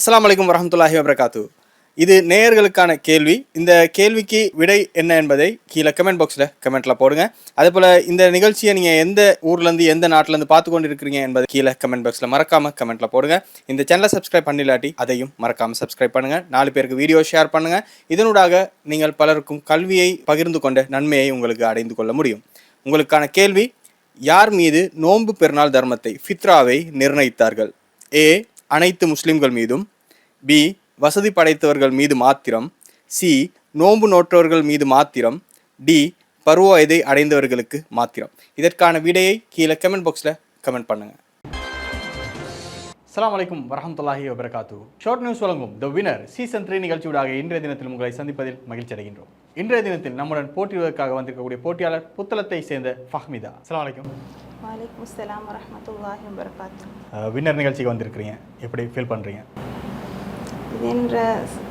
அஸ்லாம் வலைக்கம் வரமத்துல்லாஹி வபரகாத்து. இது நேயர்களுக்கான கேள்வி. இந்த கேள்விக்கு விடை என்ன என்பதை கீழே கமெண்ட் பாக்ஸில் கமெண்ட்டில் போடுங்க. அதே போல் இந்த நிகழ்ச்சியை நீங்கள் எந்த ஊர்லேருந்து எந்த நாட்டிலேருந்து பார்த்து கொண்டு இருக்கிறீங்க என்பதை கீழே கமெண்ட் பாக்ஸில் மறக்காமல் கமெண்ட்டில் போடுங்க. இந்த சேனலை சப்ஸ்கிரைப் பண்ணிலாட்டி அதையும் மறக்காமல் சப்ஸ்கிரைப் பண்ணுங்கள் நாலு பேருக்கு வீடியோ ஷேர் பண்ணுங்கள் இதனூடாக நீங்கள் பலருக்கும் கல்வியை பகிர்ந்து கொண்ட நன்மையை உங்களுக்கு அடைந்து கொள்ள முடியும். உங்களுக்கான கேள்வி யார் மீது நோன்பு பெருநாள் தர்மத்தை ஃபித்ராவை நிர்ணயித்தார்கள்? ஏ அனைத்து முஸ்லிம்கள் மீதும் பி வசதி படைத்தவர்கள் மீது மாத்திரம் சி நோன்பு நோற்றவர்கள் மீது மாத்திரம் டி பருவ வயதை அடைந்தவர்களுக்கு மாத்திரம். இதற்கான விடையை கீழே கமெண்ட் பாக்ஸில் கமெண்ட் பண்ணுங்கள் அஸ்ஸலாமு வலைக்கும் வரமத்துல்லாஹி வபரகாத்து ஷார்ட் நியூஸ் வழங்கும் த வினர் சீசன் த்ரீ நிகழ்ச்சியூடாக இன்றைய தினத்தில் உங்களை சந்திப்பதில் மகிழ்ச்சி அடைகின்றோம். இன்றைய தினத்தில் நம்முடன் போட்டியிடுவதற்காக வந்திருக்கக்கூடிய போட்டியாளர் புத்தளத்தை சேர்ந்த ஃபஹ்மிதா அஸ்ஸலாமு வலைக்கும் வலைக்கும் அஸ்ஸலாம் வரஹ்மத்துல்லாஹி வபரகாத்து வின்னர் நிகழ்ச்சிக்கு வந்திருக்கிறீங்க. எப்படி ஃபீல் பண்ணுறீங்க இது என்ற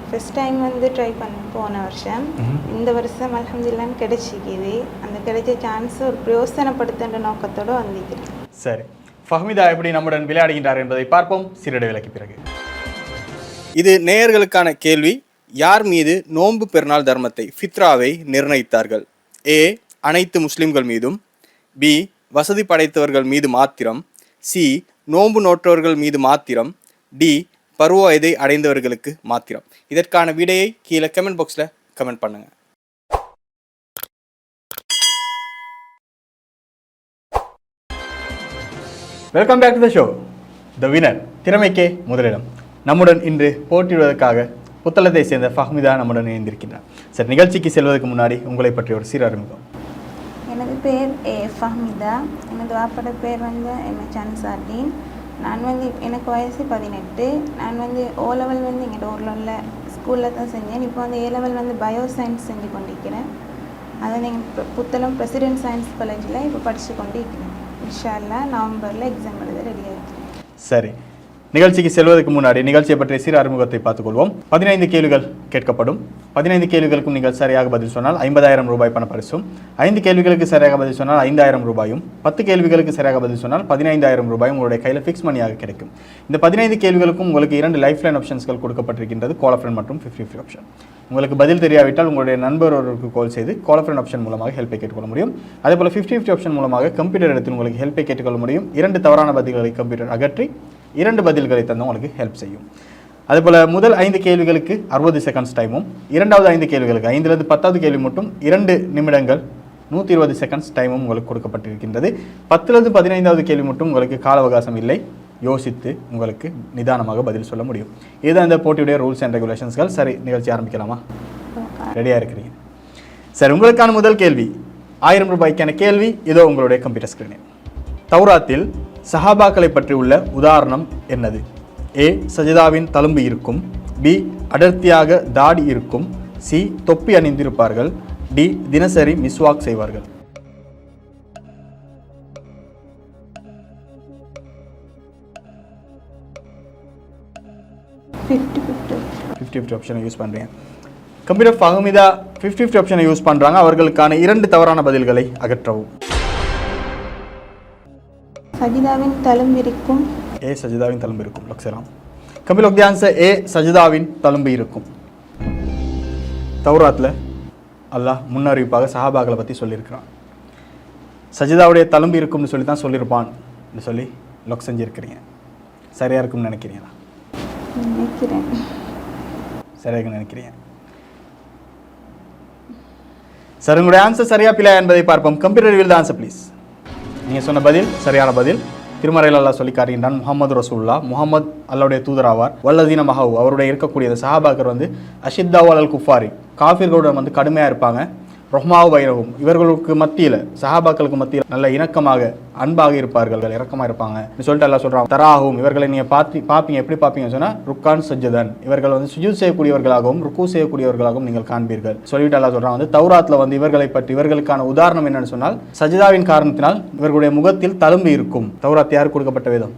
ஃபஸ்ட் டைம் வந்து ட்ரை பண்ண போன வருஷம். இந்த வருஷம் அல்ஹம்துலில்லாஹ் கிடைச்சிக்குது. அந்த கிடைச்ச சான்ஸ் ஒரு பிரயோசனப்படுத்துன்ற நோக்கத்தோடு வந்திருக்கிறேன் சரி. ஃபஹ்மிதா எப்படி நம்முடன் விளையாடுகின்றார் என்பதை பார்ப்போம். சிறிட விலைக்கு பிறகு. இது நேயர்களுக்கான கேள்வி. யார் மீது நோன்பு பெருநாள் தர்மத்தை ஃபித்ராவை நிர்ணயித்தார்கள்? ஏ அனைத்து முஸ்லிம்கள் மீதும். பி வசதி படைத்தவர்கள் மீது மாத்திரம் சி நோன்பு நோற்றவர்கள் மீது மாத்திரம் டி பருவ வயதை அடைந்தவர்களுக்கு மாத்திரம். இதற்கான விடையை கீழே கமெண்ட் பாக்ஸில் கமெண்ட் பண்ணுங்கள் welcome back to the show the winner திறமைக்கே முதலிடம். நம்முடன் இன்று போட்டியிடுவதற்காக புத்தளத்தை சேர்ந்த ஃபஹ்மிதா நம்முடன் இணைந்திருக்கின்றார். சரி நிகழ்ச்சிக்கு செல்வதற்கு முன்னாடி உங்களை பற்றி ஒரு சிறு அறிமுகம். எனது பேர் ஏ ஃபஹ்மிதா. எனது வாப்பட பேர் வந்து எம். எச். நான் வந்து எனக்கு வயசு பதினெட்டு. நான் வந்து ஓ லெவல் வந்து எங்கள் ஊரில் உள்ள ஸ்கூலில் தான் செஞ்சேன். இப்போ வந்து ஏ லெவல் வந்து பயோ சயின்ஸ் செஞ்சு கொண்டிருக்கிறேன். அதை எங்கள் புத்தளம் பிரசிடென்ட் சயின்ஸ் காலேஜில் இப்போ படித்து கொண்டு இருக்கிறேன் இன்ஷா நவம்பரில் எக்ஸாம் எழுத ரெடி ஆகிக்கிறேன் சரி. நிகழ்ச்சிக்கு செல்வதற்கு முன்னாடி நிகழ்ச்சியை பற்றிய சிறு அறிமுகத்தை பார்த்துக்கொள்வோம். பதினைந்து கேள்விகள் கேட்கப்படும். பதினைந்து கேள்விகளுக்கும் நீங்கள் சரியாக பதில் சொன்னால் ஐம்பதாயிரம் ரூபாய் பண பரிசும். ஐந்து கேள்விகளுக்கு சரியாக பதில் சொன்னால் ஐந்தாயிரம் ரூபாயும். பத்து கேள்விகளுக்கு சரியாக பதில் சொன்னால் பதினைந்தாயிரம் ரூபாயும் உங்களுடைய கையில் ஃபிக்ஸ் மணியாக கிடைக்கும். இந்த பதினைந்து கேள்விகளுக்கும் உங்களுக்கு இரண்டு லைஃப் லைன் ஆப்ஷன்ஸ்கள் கொடுக்கப்பட்டிருக்கின்றது. கால் ஃப்ரெண்ட் மற்றும் ஃபிஃப்டி ஃபிஃப்டி ஆப்ஷன் உங்களுக்கு பதில் தெரியாவிட்டால் உங்களுடைய நண்பர் ஒருவருக்கு கால் செய்து கால் ஃப்ரெண்ட் ஆப்ஷன் மூலமாக ஹெல்ப்பை கேட்டுக்கொள்ள முடியும். அதே போல் ஃபிஃப்டி ஃபிஃப்டி ஆப்ஷன் மூலமாக கம்ப்யூட்டர் இடத்தில் உங்களுக்கு ஹெல்ப்பை கேட்டுக்கொள்ள முடியும். இரண்டு தவறான பதில்களை கம்ப்யூட்டர் அகற்றி இரண்டு பதில்களை தந்து உங்களுக்கு ஹெல்ப் செய்யும். அதுபோல் முதல் ஐந்து கேள்விகளுக்கு அறுபது செகண்ட்ஸ் டைமும் இரண்டாவது ஐந்து கேள்விகளுக்கு ஐந்திலிருந்து பத்தாவது கேள்வி மட்டும் இரண்டு நிமிடங்கள் நூற்றி இருபது செகண்ட்ஸ் டைமும் உங்களுக்கு கொடுக்கப்பட்டிருக்கின்றது. பத்துலேருந்து பதினைந்தாவது கேள்வி மட்டும் உங்களுக்கு கால அவகாசம் இல்லை. யோசித்து உங்களுக்கு நிதானமாக பதில் சொல்ல முடியும். இதுதான் இந்த போட்டியுடைய ரூல்ஸ் அண்ட் ரெகுலேஷன்ஸ்கள் சரி நிகழ்ச்சி ஆரம்பிக்கலாமா? ரெடியாக இருக்கிறீங்க. சரி உங்களுக்கான முதல் கேள்வி. ஆயிரம் ரூபாய்க்கான கேள்வி இதோ உங்களுடைய கம்ப்யூட்டர் ஸ்க்ரீனில் தௌராத்தில் சஹாபாக்களை பற்றி உள்ள உதாரணம் என்னது? ஏ சஜிதாவின் தழும்பு இருக்கும். பி அடர்த்தியாக தாடி இருக்கும். சி தொப்பி அணிந்திருப்பார்கள். டி தினசரி மிஸ்வாக் செய்வார்கள். ஃபிஃப்டி ஃபிஃப்டி ஆப்ஷனை யூஸ் பண்ணுறீங்க கம்ப்யூட்டர் ஃபஹமிதா ஃபிஃப்டி ஃபிஃப்டி ஆப்ஷனை யூஸ் பண்ணுறாங்க அவர்களுக்கான இரண்டு தவறான பதில்களை அகற்றவும். சஜிதாவின் தழும்பிருக்கும். ஏ சஜிதாவின் தழும்பு இருக்கும் லக்ஸலாம் கபில் ஒக் ஆன்சர் ஏ சஜிதாவின் தழும்பு இருக்கும். தௌராத்தில் அல்லாஹ் முன்னறிவிப்பாக சஹாபாக்களை பற்றி சொல்லியிருக்கிறான். சஜிதாவுடைய தழும்பு இருக்கும்னு சொல்லி தான் சொல்லியிருப்பான் சொல்லி லொக் செஞ்சுருக்கிறீங்க. சரியாக இருக்கும்னு நினைக்கிறீங்களா? நினைக்கிறேன். சரியாக நினைக்கிறீங்க. சார் உங்களுடைய ஆன்சர் சரியா பிள்ளை என்பதை பார்ப்போம். Computer reveal the answer please நீங்கள் சொன்ன பதில் சரியான பதில். திருமறையில் அல்லாஹ் சொல்லி காட்டுகின்றான் முகமது ரசூல்லா முகமது அல்லாவுடைய தூதராவார். வல்லதீன மஹவு அவருடைய இருக்கக்கூடிய சஹாபாக்கர் வந்து அஷித்தாவ் அல் குஃபாரி. காஃபிர்களுடன் வந்து கடுமையாக இருப்பாங்க. ரொஹ்மாவு வைரவும் இவர்களுக்கு மத்தியில் சஹாபாக்களுக்கு மத்தியில் நல்ல இணக்கமாக அன்பாக இருப்பார்கள். இறக்கமாக இருப்பாங்க. சொல்லிட்டு எல்லாம் சொல்கிறாங்க தராகும் இவர்களை நீங்கள் பார்த்து பார்ப்பீங்க. எப்படி பார்ப்பீங்கன்னு சொன்னால் ருக்கான் சஜ்ஜதன். இவர்கள் வந்து சுஜூத் செய்யக்கூடியவர்களாகவும் ருக்கு செய்யக்கூடியவர்களாகவும் நீங்கள் காண்பீர்கள். சொல்லிட்டு எல்லாம் சொல்கிறாங்க வந்து தௌராத்தில் வந்து இவர்களை பற்றி இவர்களுக்கான உதாரணம் என்னன்னு சொன்னால் சஜிதாவின் காரணத்தினால் இவர்களுடைய முகத்தில் தழும்பு இருக்கும். தௌராத் யார் கொடுக்கப்பட்ட விதம்?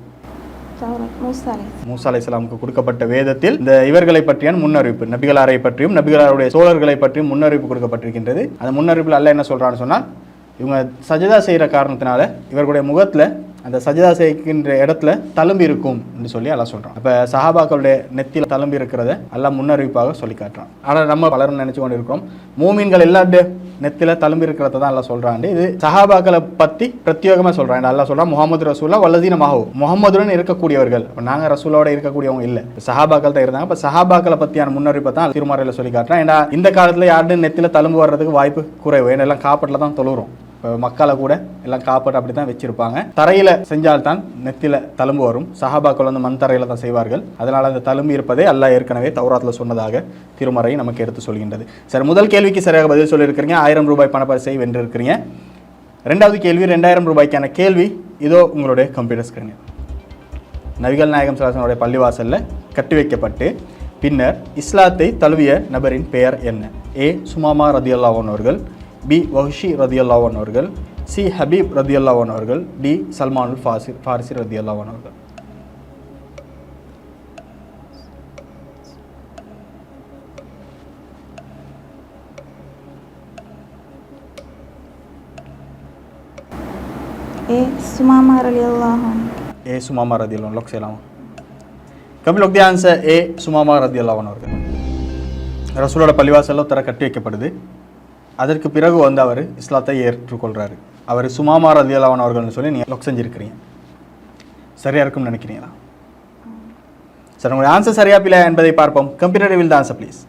மூசா இஸ்லாமுக்கு கொடுக்கப்பட்ட வேதத்தில் இந்த இவர்களை பற்றியான முன்னறிவிப்பு நபிகளாரை பற்றியும் நபிகளாருடைய சோழர்களை பற்றியும் முன்னறிவிப்பு கொடுக்கப்பட்டிருக்கின்றது. அந்த முன்னறிவிப்பில் அல்ல என்ன சொல்கிறான்னு சொன்னால் இவங்க சஜதா செய்கிற காரணத்தினால இவர்களுடைய முகத்தில் அந்த சஜிதா செய்கின்ற இடத்துல தழும்பு இருக்கும் என்று சொல்லி அல்லா சொல்கிறான் இப்போ சஹாபாக்களுடைய நெத்தியில் தழும்பு இருக்கிறத எல்லாம் முன்னறிவிப்பாக சொல்லி காட்டுறான். ஆனால் நம்ம பலரும் நினச்சி கொண்டு இருக்கிறோம் மூமீன்கள் எல்லாருடைய நெத்தில தழும்பு இருக்கிறத தான் எல்லாம் சொல்கிறான் இது சஹாபாக்களை பற்றி பிரத்யேகமாக சொல்கிறான் எல்லாம் சொல்கிறான் முகமது ரசூல்லா வல்லதீன முகமதுடன் இருக்கக்கூடியவர்கள். நாங்கள் ரசூலோட இருக்கக்கூடியவங்க இல்லை. சஹாபாக்கள் தான் இருந்தாங்க. இப்போ சஹாபாக்களை பற்றியான முன்னறிவிப்பை தான் திருமறையில் சொல்லி காட்டுறான். ஏன்னா இந்த காலத்தில் யாருடைய நெத்தில தழும்பு வர்றதுக்கு வாய்ப்பு குறைவு. ஏன்னா எல்லாம் காப்பட்டில் தான் தொழுகிறோம் மக்களை கூட எல்லாம் காப்பாட்டு அப்படி தான் வச்சிருப்பாங்க. தரையில் செஞ்சால்தான் நெத்தில தழும்பு வரும். சஹாபாக்கள் வந்து மண் தரையில் தான் செய்வார்கள். அதனால் அந்த தழும்பு இருப்பதே அல்லாஹ் ஏற்கனவே தௌராத்தில் சொன்னதாக திருமறை நமக்கு எடுத்து சொல்கின்றது. சார் முதல் கேள்விக்கு சரியாக பதில் சொல்லியிருக்கிறீங்க. ஆயிரம் ரூபாய் பணப்பரிசை வென்றிருக்கிறீங்க. ரெண்டாவது கேள்வி ரெண்டாயிரம் ரூபாய்க்கான கேள்வி இதோ உங்களுடைய கம்ப்யூட்டர் ஸ்கிரீன் நபிகள் நாயகம் சலாசனுடைய பள்ளிவாசலில் கட்டி வைக்கப்பட்டு பின்னர் இஸ்லாத்தை தழுவிய நபரின் பெயர் என்ன? ஏ சுமாமா ரதியல்லாவன் அவர்கள் பி வஹ்ஷி ரதியல்லாவன் அவர்கள் சி ஹபீப் ரதியல்லாவன் அவர்கள் டி சல்மானுல் ஃபாசி ஃபாரிசி ரதியல்லாவன் அவர்கள். ஏ சுமாமா ரலியல்லாஹு ஏ சுமாமா ரதியல்லாவன் லொக் செய்யலாமா. Lock the answer A Thumama ரதியல்லாவன் அவர்கள். ரசூலோட பள்ளிவாசலில் ஒருத்தரை கட்டி வைக்கப்படுது. அதற்கு பிறகு வந்து அவர் இஸ்லாத்தை ஏற்றுக்கொள்கிறாரு அவர் சுமாமா ரதியல்லாவன் அவர்கள்னு சொல்லி நீங்கள் லொக் செஞ்சுருக்கிறீங்க. சரியாக இருக்கும்னு நினைக்கிறீங்களா? சார் உங்களுடைய ஆன்சர் சரியா பிள்ளை என்பதை பார்ப்போம். Computer will the answer please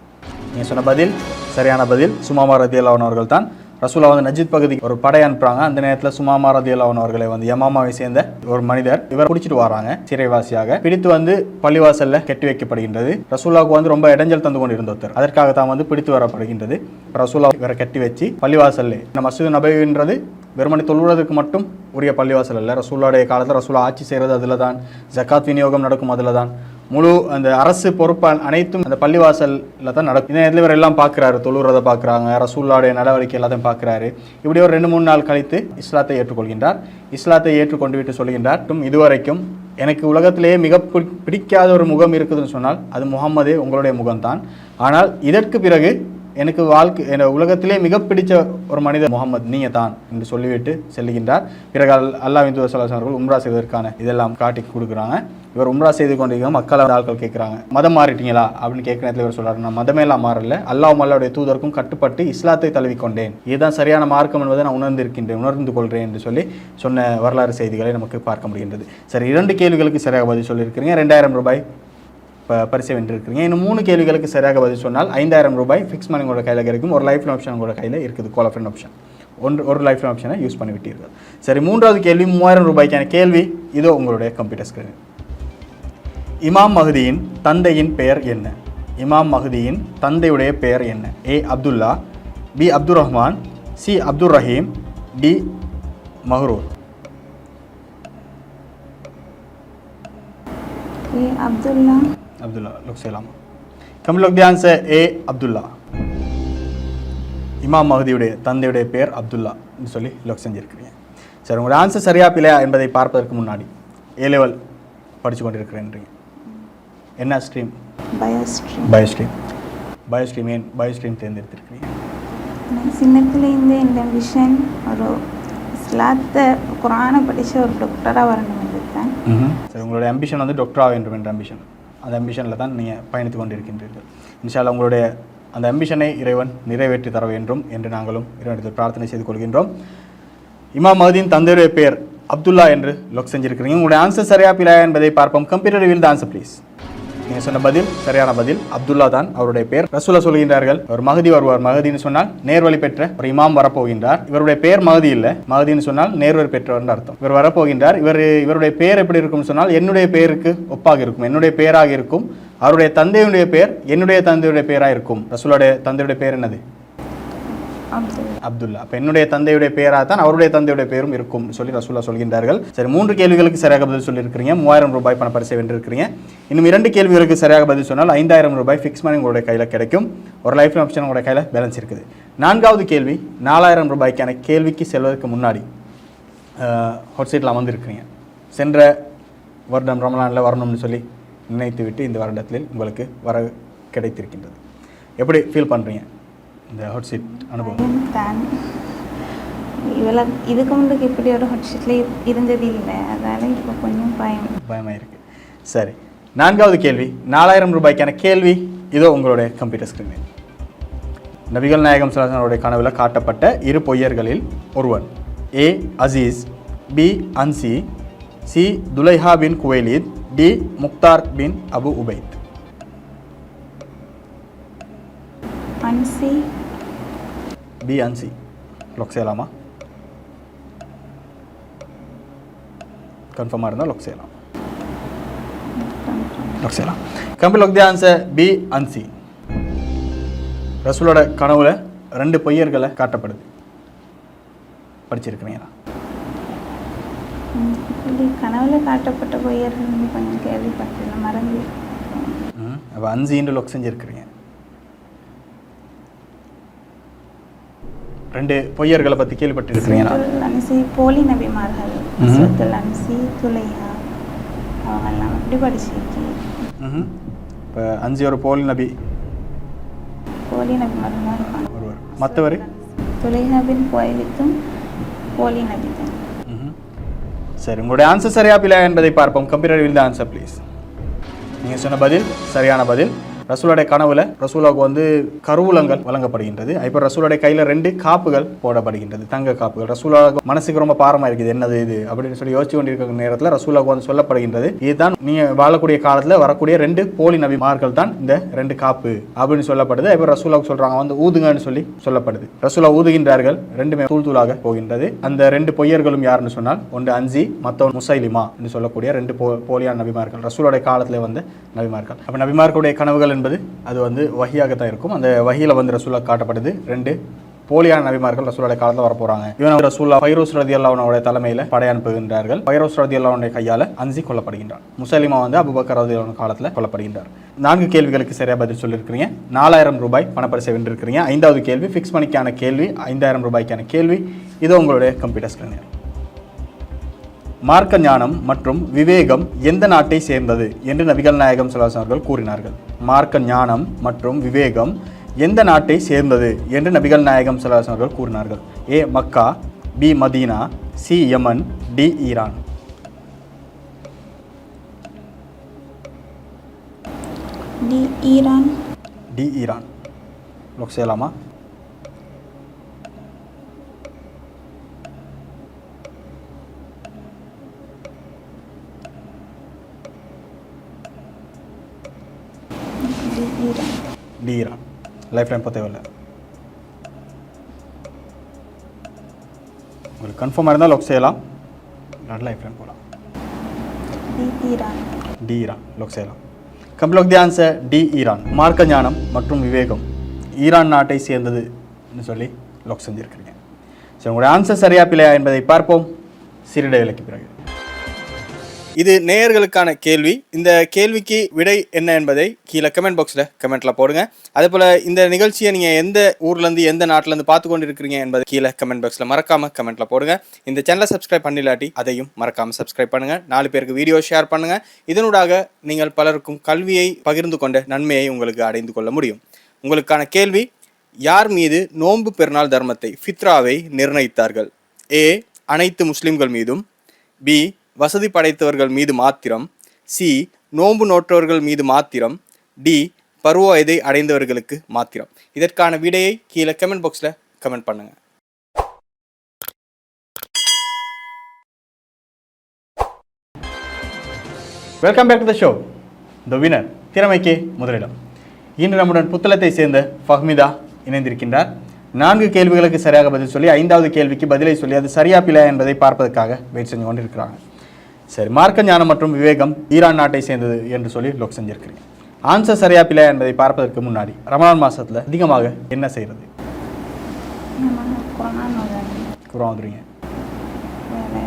நீங்கள் சொன்ன பதில் சரியான பதில் சுமாமா ரதியல்லாவன் அவர்கள் தான் ரசூலா வந்து நஜித் பகுதி ஒரு படை அனுப்புறாங்க. அந்த நேரத்தில் சுமாமா ரதியல்லாவன் அவர்களை வந்து யமாமாவை சேர்ந்த ஒரு மனிதர் இவர் பிடிச்சிட்டு வராங்க சிறைவாசியாக. பிடித்து வந்து பள்ளிவாசல்ல கட்டி வைக்கப்படுகின்றது. ரசூலாவுக்கு வந்து ரொம்ப இடைஞ்சல் தந்து கொண்டு இருந்த ஒருத்தர். அதற்காக தான் வந்து பிடித்து வரப்படுகின்றது. ரசூலா இவரை கட்டி வச்சு பள்ளிவாசல்ல. இந்த மசூது நபைன்றது வெறுமனை தொழுவதற்கு மட்டும் உரிய பள்ளிவாசல் அல்ல. ரசூலாவுடைய காலத்தில் ரசூலா ஆட்சி செய்கிறது அதில் தான் ஜக்காத் விநியோகம் நடக்கும் அதில் தான் முழு அந்த அரசு பொறுப்பான் அனைத்தும் அந்த பள்ளிவாசலில் தான் நடக்கும். இந்த நேரத்தில் இவர் எல்லாம் பார்க்குறாரு தொழுறதை பார்க்குறாங்க ரசூல்லாவுடைய நடவடிக்கை எல்லாத்தையும் பார்க்குறாரு இப்படி ஒரு ரெண்டு மூணு நாள் கழித்து இஸ்லாத்தை ஏற்றுக்கொள்கின்றார். இஸ்லாத்தை ஏற்றுக்கொண்டு விட்டு சொல்கின்றார். "டும் இதுவரைக்கும் எனக்கு உலகத்திலேயே மிக பிடி- பிடிக்காத ஒரு முகம் இருக்குதுன்னு சொன்னால் அது முகம்மதே உங்களுடைய முகம்தான். ஆனால் இதற்கு பிறகு எனக்கு வாழ்க்கை என உலகத்திலே மிக பிடிச்ச ஒரு மனிதர் முகமது நீங்கள் தான் என்று சொல்லிவிட்டு செல்லுகின்றார் பிறகு அல் அல்லாஹ் இந்து அவர்கள் உம்ரா செய்வதற்கான இதெல்லாம் காட்டி கொடுக்குறாங்க. இவர் உம்ரா செய்து கொண்டிருக்க மக்கள் ஆட்கள் கேட்குறாங்க. மதம் மாறிட்டீங்களா? அப்படின்னு கேட்குற நேரத்தில் இவர் சொல்கிறார் நான் மதமே எல்லாம் மாறல. அல்லாஹ் மல்லாவுடைய தூதருக்கும் கட்டுப்பட்டு இஸ்லாத்தை தழுவிக்கொண்டேன். இதுதான் சரியான மார்க்கம் என்பதை நான் உணர்ந்திருக்கின்றேன் உணர்ந்து கொள்கிறேன் என்று சொல்லி சொன்ன வரலாறு செய்திகளை நமக்கு பார்க்க முடிகின்றது. சரி இரண்டு கேள்விகளுக்கு சரியாக பதில் சொல்லியிருக்கிறீங்க. ரெண்டாயிரம் ரூபாய் ப பரிசை வென்றிருக்கிறீங்க. இன்னும் மூணு கேள்விகளுக்கு சரியாக பதில் சொன்னால் ஐந்தாயிரம் ரூபாய் ஃபிக்ஸ் மணி உங்களோட கையில் கிடைக்கும். ஒரு லைஃப் ஆப்ஷன் உங்களோட கையில் இருக்குது. கோல் ஃப்ரெண்ட் ஆப்ஷன் ஒன்று ஒரு லைஃப் ஆப்ஷனை யூஸ் பண்ணி விட்டீர்கள் சரி மூன்றாவது கேள்வி மூவாயிரம் ரூபாய்க்கான கேள்வி. இதோ உங்களுடைய கம்ப்யூட்டர் ஸ்க்ரீன் இமாம் மஹதியின் தந்தையின் பெயர் என்ன? இமாம் மஹதியின் தந்தையுடைய பெயர் என்ன? A Abdullah B Abdur Rahman C Abdur Rahim D மஹ்ரூர். Abdullah. Abdullah lock செய்யலாம் கமில் lock the answer A Abdullah. இமாம் மஹதியுடைய தந்தையுடைய பெயர் அப்துல்லா சொல்லி லுக் செஞ்சிருக்கிறீங்க. சரி உங்களோட ஆன்சர் சரியா பிழையா என்பதை பார்ப்பதற்கு முன்னாடி ஏ லெவல் படித்து கொண்டிருக்கிறேன்றீங்க. என்ன stream bio stream bio stream bio stream ஏன்? பயோ ஸ்ட்ரீம் தேர்ந்தெடுத்திருக்கிறீங்க. நான் சின்னத்துலேருந்து இந்த விஷன் ஒரு இஸ்லாத்தை குரானை படித்த ஒரு டாக்டராக வரணும் இருக்கேன் சரி உங்களோட அம்பிஷன் வந்து டாக்டராக வேண்டும் என்ற அம்பிஷன் அந்த அம்பிஷனில் தான் நீங்கள் பயணித்து கொண்டிருக்கின்றீர்கள். இன்ஷால்லா உங்களுடைய அந்த அம்பிஷனை இறைவன் நிறைவேற்றி தர வேண்டும் என்று நாங்களும் இறைவனிடத்தில் பிரார்த்தனை செய்து கொள்கின்றோம். இமாம் மஹதியின் தந்தையுடைய பெயர் அப்துல்லா என்று லொக் செஞ்சிருக்கிறீங்க. உங்களுடைய ஆன்சர் சரியா பிழையா என்பதை பார்ப்போம். Computer will the answer please நீங்கள் சொன்ன பதில் சரியான பதில். அப்துல்லா தான் அவருடைய பெயர். ரசூலா சொல்கின்றார்கள் ஒரு மகதி வருவார். மகதின்னு சொன்னால் நேர்வழி பெற்ற ஒரு இமாம் வரப்போகின்றார். இவருடைய பெயர் மகதி இல்லை. மகதின்னு சொன்னால் நேர்வழி பெற்றவர் அர்த்தம். இவர் வரப்போகின்றார். இவர் இவருடைய பேர் எப்படி இருக்கும்னு சொன்னால் என்னுடைய பெயருக்கு ஒப்பாக இருக்கும். என்னுடைய பெயராக இருக்கும். அவருடைய தந்தையுடைய பெயர் என்னுடைய தந்தையுடைய பெயராக இருக்கும். ரசூலுடைய தந்தையுடைய பேர் என்னது? அப்துல்லா அப்துல்லா. அப்போ என்னுடைய தந்தையுடைய பெயராக தான் அவருடைய தந்தையுடைய பெயரும் இருக்கும் சொல்லி ரசூல்லா சொல்கின்றார்கள். சரி மூன்று கேள்விகளுக்கு சரியாக பதில் சொல்லியிருக்கிறீங்க. மூவாயிரம் ரூபாய் பண பரிசை வென்றிருக்கிறீங்க. இன்னும் இரண்டு கேள்விகளுக்கு சரியாக பதில் சொன்னால் ஐந்தாயிரம் ரூபாய் ஃபிக்ஸ் மணி உங்களுடைய கையில் கிடைக்கும். ஒரு லைஃப் ஆப்ஷன் உங்களுடைய கையில் பேலன்ஸ் இருக்குது. நான்காவது கேள்வி நாலாயிரம் ரூபாய்க்கான கேள்விக்கு செல்வதற்கு முன்னாடி ஹாட் சீட்டில் அமர்ந்திருக்கிறீங்க. சென்ற வருடம் ரமலானில் வரணும்னு சொல்லி நினைத்து விட்டு இந்த வருடத்தில் உங்களுக்கு வர கிடைத்திருக்கின்றது. எப்படி ஃபீல் பண்ணுறீங்க இந்த ஹாட் சீட் அனுபவம். இவ்வளோ இதுக்கு முன்னுக்கு இப்படி ஒரு ஹாட்ஷீட்டில் இருந்தது இல்லை. அதால் இப்போ கொஞ்சம் பயம். பயமாக இருக்கு சரி. நான்காவது கேள்வி. நாலாயிரம் ரூபாய்க்கான கேள்வி. இதோ உங்களுடைய கம்ப்யூட்டர் ஸ்க்ரீனில் நபிகள் நாயகம் சலாசனுடைய கனவில் காட்டப்பட்ட இரு பொய்யர்களில் ஒருவன். A. Aziz. B. Ansi. C. Tulaiha bin Khuwaylid. D. Mukhtar bin Abu Ubaid. Ansi B Ansi lock செய்யலாமா கன்ஃபார்மாக இருந்தால் லொக் செய்யலாம் லொக் செய்யலாம் கம்பி lock the answer B Ansi ரசூலோட கனவுல ரெண்டு பொய்யர்களை காட்டப்படுது படிச்சிருக்கிறீங்களா கனவுல காட்டப்பட்ட பொய்யர்கள் கொஞ்சம் கேள்விப்பட்டதில்ல மறந்து அப்போ அன்சின்னு லொக் செஞ்சுருக்கிறீங்க ரெண்டு பொய்யர்களை பற்றி கேள்விப்பட்டிருக்கிறீங்களா போலி நபிமார்கள் துலைஹா அவங்கெல்லாம் இப்போ அன்சி ஒரு போலி நபி. போலி நபிமார்கள் ஒருவர். மற்றவர்? துலைஹாபின் கோயிலுக்கும் போலி நபி தான். சரி உங்களுடைய ஆன்சர் சரியா பிள்ளை என்பதை பார்ப்போம். Computer will the answer please நீங்கள் சொன்ன பதில் சரியான பதில். ரசூலுடைய கனவுல ரசூலாவுக்கு வந்து கருவூலங்கள் வழங்கப்படுகின்றது. இப்போ ரசூலுடைய கையில் ரெண்டு காப்புகள் போடப்படுகின்றது. தங்க காப்புகள். ரசூலாவுக்கு மனசுக்கு ரொம்ப பாரமாக இருக்குது. என்னது இது? அப்படின்னு சொல்லி யோசிச்சு கொண்டிருக்கிற நேரத்தில் ரசூலாவுக்கு வந்து சொல்லப்படுகின்றது. இதுதான் நீங்கள் வாழக்கூடிய காலத்தில் வரக்கூடிய ரெண்டு போலி நபிமார்கள் தான் இந்த ரெண்டு காப்பு அப்படின்னு சொல்லப்படுது. இப்போ ரசூலாவுக்கு சொல்கிறாங்க வந்து ஊதுங்கன்னு சொல்லி சொல்லப்படுது. ரசூலா ஊதுகின்றார்கள். ரெண்டுமே தூள் தூளாக போகின்றது. அந்த ரெண்டு பொய்யர்களும் யாருன்னு சொன்னால் ஒன்று அஞ்சி மற்றவன் முசைலிமா என்று சொல்லக்கூடிய ரெண்டு போ போலியான நபிமார்கள். ரசூலுடைய காலத்தில் வந்து நபிமார்கள். அப்போ நபிமார்களுடைய கனவுகள் என்பது அது வந்து வகையாகத்தான் இருக்கும். அந்த வகையில் வந்து ரசூலா காட்டப்படுது. ரெண்டு போலியான நபிமார்கள் ரசூலுடைய காலத்தில் வரப்போறாங்க. இவன் ரசூல்லா ஃபைரோஸ் ரதி அல்லாவுடைய தலைமையில் படை அனுப்புகின்றார்கள். ஃபைரோஸ் ரதி அல்லாவுடைய கையால் அன்சி கொல்லப்படுகின்றார் முசலிமா வந்து அபுபக்கர் ரதி அல்லாவின் காலத்தில் கொல்லப்படுகின்றார். நான்கு கேள்விகளுக்கு சரியா பதில் சொல்லியிருக்கிறீங்க நாலாயிரம் ரூபாய் பணப்பரிசை வென்றிருக்கிறீங்க. ஐந்தாவது கேள்வி ஃபிக்ஸ் மணிக்கான கேள்வி ஐந்தாயிரம் ரூபாய்க்கான கேள்வி இது உங்களுடைய கம்ப்யூட்டர் ஸ்கிரீனில் மார்க்க ஞானம் மற்றும் விவேகம் எந்த நாட்டை சேர்ந்தது என்று நபிகள் நாயகம் ஸல்லல்லாஹு அவர்கள் கூறினார்கள். மார்க்க ஞானம் மற்றும் விவேகம் எந்த நாட்டை சேர்ந்தது என்று நபிகள் நாயகம் ஸல்லல்லாஹு அவர்கள் கூறினார்கள். A Mecca B Medina C Yemen D Iran. D Iran. D Iran. செய்யலாமா? D Iran. லைஃப் டைம் தேவையில்லை. உங்களுக்கு கன்ஃபார்மாக இருந்தால் லொக் செய்யலாம். இல்லாட்டி லைஃப் டைம் போகலாம் டி ஈரான். லொக் செய்யலாம். கம்ப்ளோக் தி ஆன்சர் டி ஈரான். மார்க்க ஞானம் மற்றும் விவேகம். ஈரான் நாட்டை சேர்ந்ததுன்னு சொல்லி லொக் செஞ்சுருக்கிறீங்க. சரி உங்களுடைய ஆன்சர் சரியா பிள்ளையா என்பதை பார்ப்போம். சிறிட விலைக்கு பிறகு. இது நேயர்களுக்கான கேள்வி. இந்த கேள்விக்கு விடை என்ன என்பதை கீழே கமெண்ட் பாக்ஸில் கமெண்ட்டில் போடுங்க. அதே போல் இந்த நிகழ்ச்சியை நீங்கள் எந்த ஊர்லேருந்து எந்த நாட்டிலேருந்து பார்த்து கொண்டு இருக்கிறீங்க என்பதை கீழே கமெண்ட் பாக்ஸில் மறக்காமல் கமெண்ட்டில் போடுங்க. இந்த சேனலை சப்ஸ்கிரைப் பண்ணிலாட்டி அதையும் மறக்காமல் சப்ஸ்கிரைப் பண்ணுங்கள் நாலு பேருக்கு வீடியோ ஷேர் பண்ணுங்கள் இதனூடாக நீங்கள் பலருக்கும் கல்வியை பகிர்ந்து கொண்ட நன்மையை உங்களுக்கு அடைந்து கொள்ள முடியும். உங்களுக்கான கேள்வி யார் மீது நோன்பு பெருநாள் தர்மத்தை ஃபித்ராவை நிர்ணயித்தார்கள்? ஏ அனைத்து முஸ்லிம்கள் மீதும். பி வசதி படைத்தவர்கள் மீது மாத்திரம் சி நோன்பு நோற்றவர்கள் மீது மாத்திரம் டி பருவ வயதை அடைந்தவர்களுக்கு மாத்திரம். இதற்கான விடையை கீழே கமெண்ட் பாக்ஸில் கமெண்ட் பண்ணுங்க. Welcome back to the show the winner திறமைக்கு முதலிடம். இன்று நம்முடன் புத்தளத்தை சேர்ந்த ஃபஹ்மிதா இணைந்திருக்கின்றார். நான்கு கேள்விகளுக்கு சரியாக பதில் சொல்லி ஐந்தாவது கேள்விக்கு பதிலை சொல்லி அது சரியா பிழை என்பதை பார்ப்பதற்காக வெயிட் செஞ்சு கொண்டிருக்கிறாங்க. சரி மார்க்க ஞானம் மற்றும் விவேகம் ஈரான் நாட்டை சேர்ந்தது என்று சொல்லி லொக் செஞ்சிருக்கிறீங்க ஆன்சர் சரியா பிழை என்பதை பார்ப்பதற்கு முன்னாடி ரமலான் மாசத்துல அதிகமாக என்ன செய்யறது? நம்ம குரான் குரான் வேறு.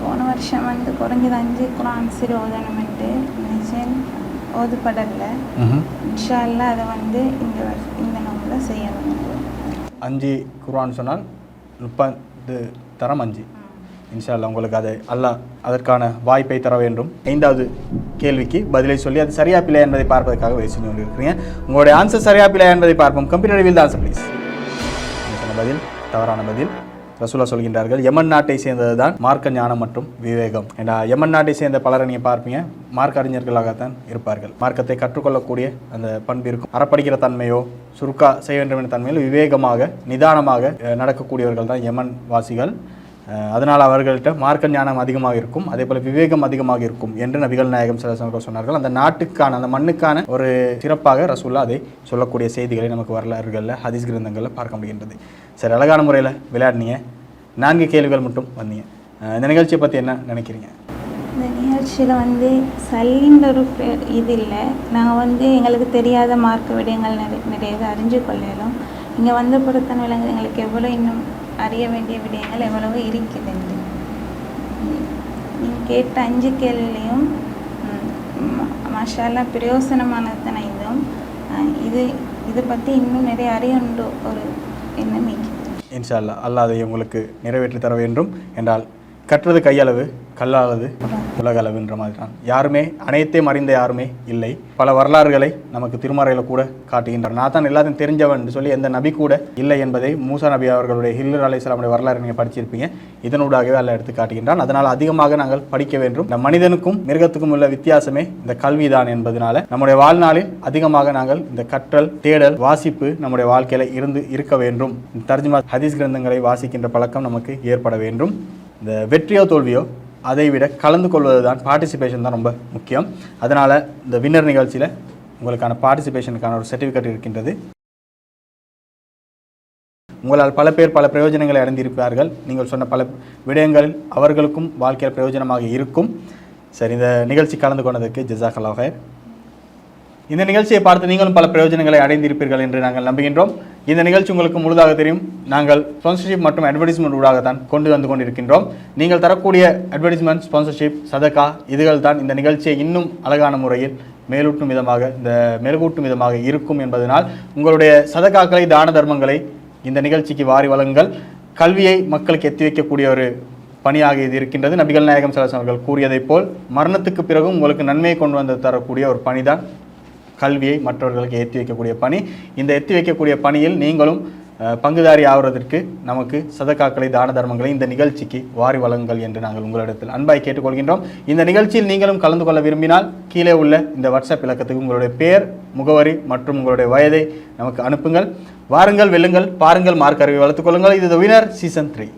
போன வருஷம் வந்து குறைஞ்சது அஞ்சு குரான் சிறு நினைச்சேன் ஓதுப்படலை. இன்ஷா அதை வந்து இந்த இந்த நோம்பில் செய்யணும். அஞ்சு குர்ஆன் சொன்னால் முப்பது தரம் அஞ்சு. இன்ஷால்லா உங்களுக்கு அதை அல்லாஹ் அதற்கான வாய்ப்பை தர வேண்டும். ஐந்தாவது கேள்விக்கு பதிலை சொல்லி அது சரியா பிள்ளை என்பதை பார்ப்பதற்காக வெயிட் செஞ்சு கொண்டிருக்கிறீங்க. உங்களுடைய ஆன்சர் சரியா பிள்ளை என்பதை பார்ப்போம். கம்ப்யூட்டர் வில் ஆன்சர் ப்ளீஸ் சொன்ன பதில்? தவறான பதில். ரசூலா சொல்கின்றார்கள் யமன் நாட்டை சேர்ந்தது தான் மார்க்க ஞானம் மற்றும் விவேகம். ஏன்னா யமன் நாட்டை சேர்ந்த பலரை நீங்கள் பார்ப்பீங்க. மார்க்க அறிஞர்களாகத்தான் இருப்பார்கள். மார்க்கத்தை கற்றுக்கொள்ளக்கூடிய அந்த பண்பு இருக்கும். அறப்படிக்கிற தன்மையோ சுருக்கா செய்ய வேண்டும் என்ற தன்மையில் விவேகமாக நிதானமாக நடக்கக்கூடியவர்கள் தான் யமன் வாசிகள். அதனால் அவர்கள்ட்ட மார்க்க ஞானம் அதிகமாக இருக்கும் அதே போல் விவேகம் அதிகமாக இருக்கும் என்று நபிகள் நாயகம் சில சொன்னார்கள். அந்த நாட்டுக்கான அந்த மண்ணுக்கான ஒரு சிறப்பாக ரசூல்லா அதை சொல்லக்கூடிய செய்திகளை நமக்கு வரலாறுகளில் ஹதீஸ் கிரந்தங்களில் பார்க்க முடிகின்றது. சரி அழகான முறையில் விளையாடினீங்க. நான்கு கேள்விகள் மட்டும் வந்தீங்க. இந்த நிகழ்ச்சியை பற்றி என்ன நினைக்கிறீங்க? இந்த நிகழ்ச்சியில் வந்து சல்லின்ற ஒரு இது இல்லை. நாங்கள் வந்து எங்களுக்கு தெரியாத மார்க்க விடயங்கள் நிறைய நிறைய அறிஞ்சு கொள்ளலும். இங்கே வந்த பொறுத்தனவில் எங்களுக்கு எவ்வளோ இன்னும் அறிய வேண்டிய விடயங்கள் எவ்வளவோ இருக்குதுண்டு நீங்கள் கேட்ட அஞ்சு கேள்விலையும் மஷாலா பிரயோசனமானது தானே இதுவும் இது இதை பற்றி இன்னும் நிறைய அறியண்டு ஒரு எண்ணம் இருக்குது. இன்ஷா அல்லாஹ் அல்லாஹ் அதை உங்களுக்கு நிறைவேற்றி தர வேண்டும் என்றால் கற்றது கையளவு கல்லாதது உலக அளவுன்ற மாதிரி தான் யாருமே அனைத்தையும் அறிந்த யாருமே இல்லை. பல வரலாறுகளை நமக்கு திருமறையில் கூட காட்டுகின்றார் நான் தான் எல்லாத்தையும் தெரிஞ்சவன் சொல்லி எந்த நபி கூட இல்லை என்பதை மூசா நபி அவர்களுடைய ஹில்லர் அலைஹிஸ்ஸலாமுடைய வரலாறு நீங்கள் படிச்சிருப்பீங்க. இதனூடாகவே அல்ல எடுத்து காட்டுகின்றான். அதனால் அதிகமாக நாங்கள் படிக்க வேண்டும். இந்த மனிதனுக்கும் மிருகத்துக்கும் உள்ள வித்தியாசமே இந்த கல்விதான் என்பதனால நம்முடைய வாழ்நாளில் அதிகமாக நாங்கள் இந்த கற்றல் தேடல் வாசிப்பு நம்முடைய வாழ்க்கையில் இருந்து இருக்க வேண்டும். இந்த தர்ஜுமா ஹதீஸ் கிரந்தங்களை வாசிக்கின்ற பழக்கம் நமக்கு ஏற்பட வேண்டும். இந்த வெற்றியோ தோல்வியோ அதை விட கலந்து கொள்வது தான் பார்ட்டிசிபேஷன் தான் ரொம்ப முக்கியம். அதனால் இந்த வின்னர் நிகழ்ச்சியில் உங்களுக்கான பார்ட்டிசிபேஷனுக்கான ஒரு சர்டிஃபிகேட் இருக்கின்றது. உங்களால் பல பேர் பல பிரயோஜனங்களை அடைந்திருப்பார்கள். நீங்கள் சொன்ன பல விடயங்கள் அவர்களுக்கும் வாழ்க்கையில் பிரயோஜனமாக இருக்கும். சரி இந்த நிகழ்ச்சி கலந்து கொண்டதற்கு ஜிசாக்கலாக இந்த நிகழ்ச்சியை பார்த்து நீங்களும் பல பிரயோஜனங்களை அடைந்திருப்பீர்கள் என்று நாங்கள் நம்புகின்றோம். இந்த நிகழ்ச்சி உங்களுக்கு முழுதாக தெரியும். நாங்கள் ஸ்பான்சர்ஷிப் மற்றும் அட்வர்டைஸ்மெண்ட் ஊடாக தான் கொண்டு வந்து கொண்டிருக்கின்றோம். நீங்கள் தரக்கூடிய அட்வர்டைஸ்மெண்ட் ஸ்பான்சர்ஷிப் சதக்கா இதுகள் தான் இந்த நிகழ்ச்சியை இன்னும் அழகான முறையில் மேலூட்டும் விதமாக இந்த மெருகூட்டும் விதமாக இருக்கும் என்பதனால் உங்களுடைய சதக்காக்களை தான தர்மங்களை இந்த நிகழ்ச்சிக்கு வாரி வழங்குங்கள். கல்வியை மக்களுக்கு எத்தி வைக்கக்கூடிய ஒரு பணியாக இது இருக்கின்றது. நபிகள் நாயகம் சலாசம் அவர்கள் கூறியதைப் போல் மரணத்துக்கு பிறகும் உங்களுக்கு நன்மையை கொண்டு வந்து தரக்கூடிய ஒரு பணிதான். கல்வியை மற்றவர்களுக்கு ஏற்றி வைக்கக்கூடிய பணி. இந்த எத்தி வைக்கக்கூடிய பணியில் நீங்களும் பங்குதாரி ஆவதற்கு நமக்கு சதக்காக்களை தான தர்மங்களை இந்த நிகழ்ச்சிக்கு வாரி வழங்குங்கள் என்று நாங்கள் உங்களிடத்தில் அன்பாய் கேட்டுக்கொள்கின்றோம். இந்த நிகழ்ச்சியில் நீங்களும் கலந்து கொள்ள விரும்பினால் கீழே உள்ள இந்த வாட்ஸ்அப் இலக்கத்துக்கு உங்களுடைய பெயர் முகவரி மற்றும் உங்களுடைய வயதை நமக்கு அனுப்புங்கள். வாருங்கள் வெல்லுங்கள் பாருங்கள் மார்க் அறிவை வளர்த்துக் கொள்ளுங்கள். இது வினர் சீசன் த்ரீ